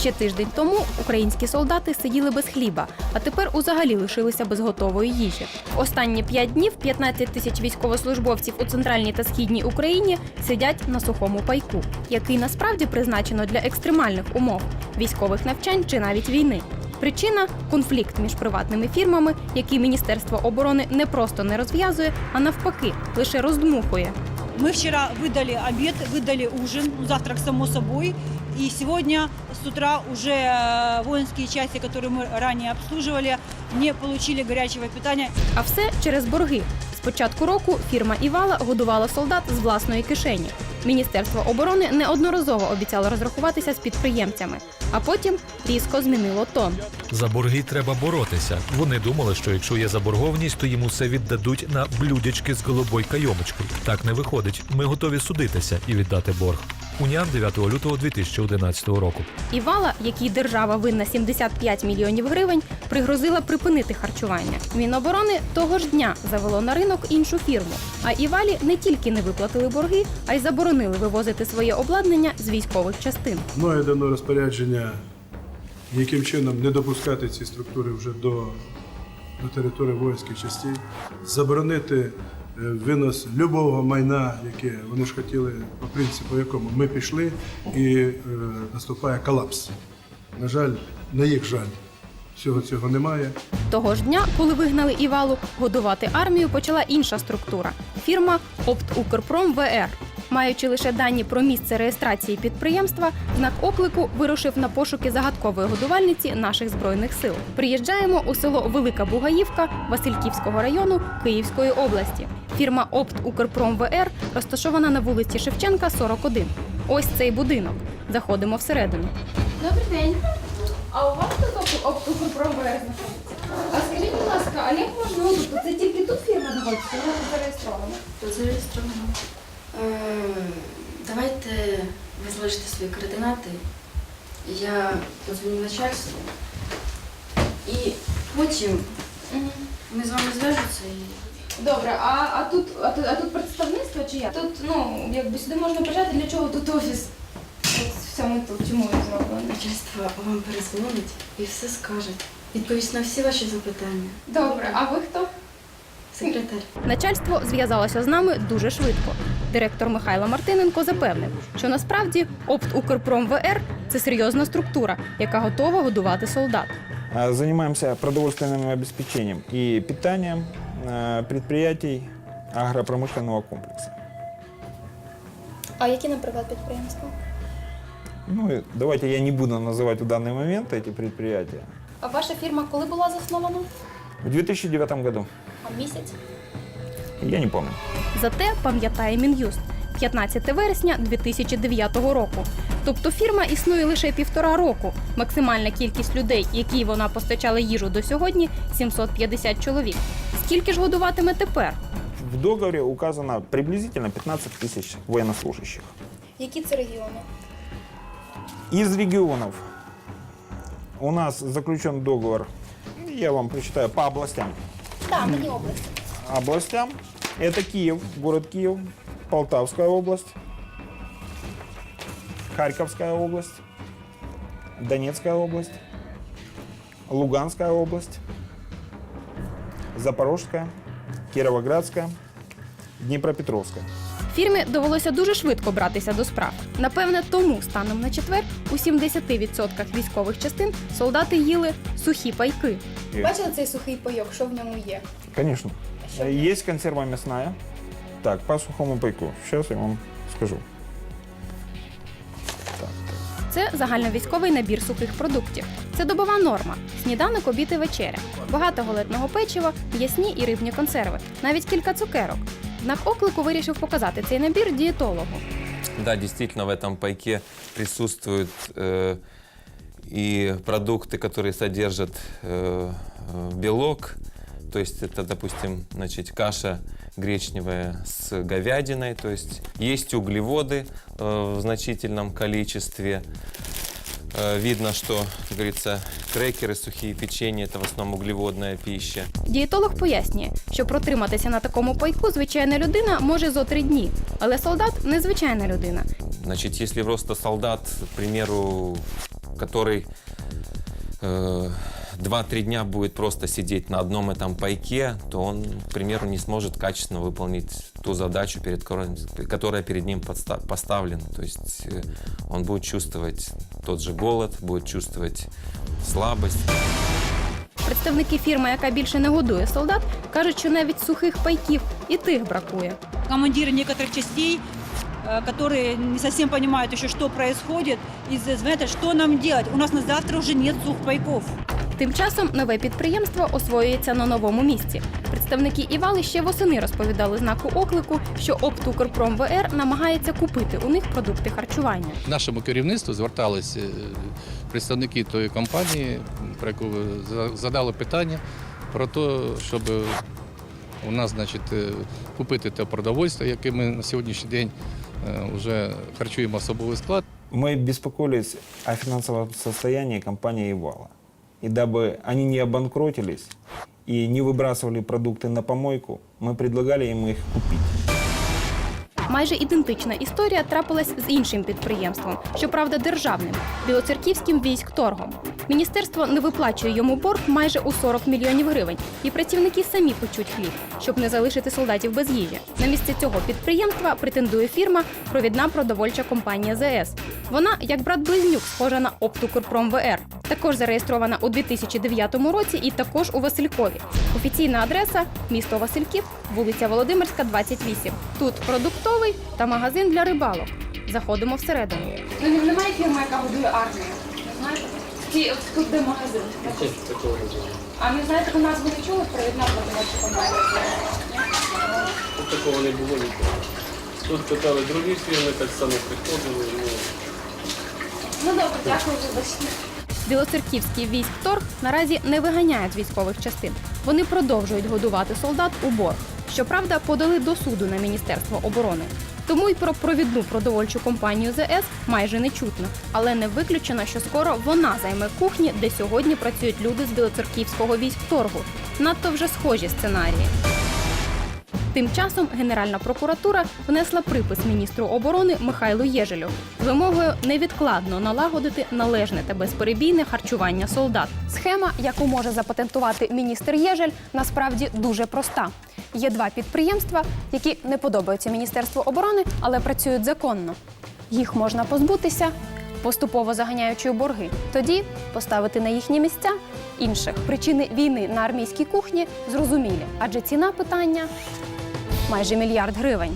Ще тиждень тому українські солдати сиділи без хліба, а тепер узагалі лишилися без готової їжі. Останні п'ять днів 15 тисяч військовослужбовців у центральній та східній Україні сидять на сухому пайку, який насправді призначено для екстремальних умов військових навчань чи навіть війни. Причина конфлікт між приватними фірмами, який Міністерство оборони не просто не розв'язує, а навпаки, лише роздмухує. Мы вчера выдали обед, выдали ужин, ну, завтрак само собой. И сегодня с утра уже э, воинские части, которые мы ранее обслуживали, не получили горячего питания. А все через борги. З початку року фірма Івала годувала солдат з власної кишені. Міністерство оборони неодноразово обіцяло розрахуватися з підприємцями, а потім різко змінило тон. За борги треба боротися. Вони думали, що якщо є заборгованість, то їм усе віддадуть на блюдячки з голубой кайомочкою. Так не виходить. Ми готові судитися і віддати борг. Уніан 9 лютого 2011 року. Івала, якій держава винна 75 мільйонів гривень, пригрозила припинити харчування. Міноборони того ж дня завело на ринок іншу фірму. А Івалі не тільки не виплатили борги, а й заборонили вивозити своє обладнання з військових частин. Мною дано розпорядження, яким чином не допускати ці структури вже до, до території воїнських частей, заборонити винос любого майна, яке вони ж хотіли, по принципу якому ми пішли, і е, наступає колапс. На жаль, на їх жаль, всього цього немає. Того ж дня, коли вигнали Івалу, годувати армію почала інша структура фірма «Оптукрпром ВР». Маючи лише дані про місце реєстрації підприємства, знак оклику вирушив на пошуки загадкової годувальниці наших збройних сил. Приїжджаємо у село Велика Бугаївка Васильківського району Київської області. Фірма «Оптукрпром ВР» розташована на вулиці Шевченка, 41. Ось цей будинок. Заходимо всередину. Добрий день. А у вас тут «Оптукрпром ВР» знаходиться? А скажіть, будь ласка, а як можна отут? Це тільки тут фірма знаходиться, вона тут зареєстрована. Зареєстровано. Е, Давайте ви залишите свої координати. Я подзвоню начальству. І потім ми з вами зв'яжуться і. Добре, а, а тут а тут, а тут представництво чи як? Тут, ну, якби сюди можна приїжджати, для чого тут офіс? От саме тут, чому він зроблений? Начальство вам перезвонить і все скаже. Відповість на всі ваші запитання. Добре, а ви хто? Секретар. Начальство зв'язалося з нами дуже швидко. Директор Михайло Мартиненко запевнив, що насправді «Оптукрпром ВР» – це серйозна структура, яка готова годувати солдат. А, Занимаемся продовольственным обеспечением и питанием э, предприятий агропромышленного комплекса. А які, наприклад, підприємства? Ну, и давайте я не буду называть в данный момент эти предприятия. А ваша фірма коли була заснована? В 2009 году. А місяць? Я не помню. Зате пам'ятає Мін'юст 15 вересня 2009 року. Тобто фірма існує лише півтора року. Максимальна кількість людей, якій вона постачала їжу до сьогодні 750 чоловік. Скільки ж годуватиме тепер? В договоре указано приблизительно 15 тысяч военнослужащих. Які це регіони? Из регионов у нас заключен договор, я вам прочитаю, по областям. Так, мені області. областям. Это Киев, город Киев, Полтавская область, Харьковская область, Донецкая область, Луганская область, Запорожская, Кировоградская, Днепропетровская. Фірмі довелося дуже швидко братися до справ. Напевне, тому станом на четвер у 70% військових частин солдати їли сухі пайки. Бачили цей сухий пайок, що в ньому є? Конечно. Есть консерва мясная. Так, по сухому пайку. Сейчас я вам скажу. Це загальновійськовий набір сухих продуктів. Це добова норма: сніданок, обід і вечеря, багато голетного печива, м'ясні і рибні консерви, навіть кілька цукерок. Знак оклику вирішив показати цей набір дієтологу. Да, действительно, в этом пайке присутствуют э, и продукты, которые содержат э, э, белок. То есть это, допустим, значит, каша гречневая с говядиной. То есть есть углеводы э, в значительном количестве. Э, видно, что, как говорится, крекеры, сухие печенья – это в основном углеводная пища. Дієтолог пояснює, що протриматися на такому пайку звичайна людина може зо три дні, але солдат незвичайна людина. Значит, если просто солдат, к примеру, который э, 2-3 дня будет просто сидеть на одном этом пайке, то он, к примеру, не сможет качественно выполнить ту задачу, перед, которой- которая перед ним подста- поставлена. То есть э, он будет чувствовать тот же голод, будет чувствовать слабость. Представники фірми, яка більше не годує солдат, кажуть, що навіть сухих пайків і тих бракує. Командиры некоторых частей, э, которые не совсем понимают еще, что происходит, и знаете, что нам делать? У нас на завтра уже нет сухпайков. Тим часом нове підприємство освоюється на новому місці. Представники Івали ще восени розповідали знаку оклику, що Оптукрпром ВР намагається купити у них продукти харчування. Нашому керівництву звертались е, представники тої компанії, про яку ви задали питання про те, щоб у нас значить, е, купити те продовольство, яке ми на сьогоднішній день вже харчуємо особовий склад. Мы беспокоились о финансовом состоянии компании «Ивала». И дабы они не обанкротились и не выбрасывали продукты на помойку, мы предлагали им их купить. Майже ідентична історія трапилась з іншим підприємством, щоправда, державним білоцерківським військторгом. Міністерство не виплачує йому борг майже у 40 мільйонів гривень, і працівники самі печуть хліб, щоб не залишити солдатів без їжі. На місце цього підприємства претендує фірма Провідна продовольча компанія ЗС. Вона, як брат близнюк, схожа на Оптукрпром ВР. Також зареєстрована у 2009 році і також у Василькові. Офіційна адреса місто Васильків, вулиця Володимирська, 28. Тут продуктовий та магазин для рибалок. Заходимо всередину. Ну немає фірми, яка годує армію. Знаєте? Ті, от тут де магазин. А не знаєте, ви назву не чули провідна продавача компанія? Тут такого не було ніколи. Тут питали другі фірми, так само приходили. Ну, Ну добре, дякую, вибачте. Білоцерківський військторг наразі не виганяє з військових частин. Вони продовжують годувати солдат у борг. Щоправда, подали до суду на Міністерство оборони. Тому й про провідну продовольчу компанію ЗС майже не чутно, але не виключено, що скоро вона займе кухні, де сьогодні працюють люди з білоцерківського військторгу. Надто вже схожі сценарії. Тим часом Генеральна прокуратура внесла припис міністру оборони Михайлу Єжелю з вимогою невідкладно налагодити належне та безперебійне харчування солдат. Схема, яку може запатентувати міністр Єжель, насправді дуже проста. Є два підприємства, які не подобаються Міністерству оборони, але працюють законно. Їх можна позбутися, поступово заганяючи у борги. Тоді поставити на їхні місця інших. Причини війни на армійській кухні зрозумілі, адже ціна питання майже мільярд гривень.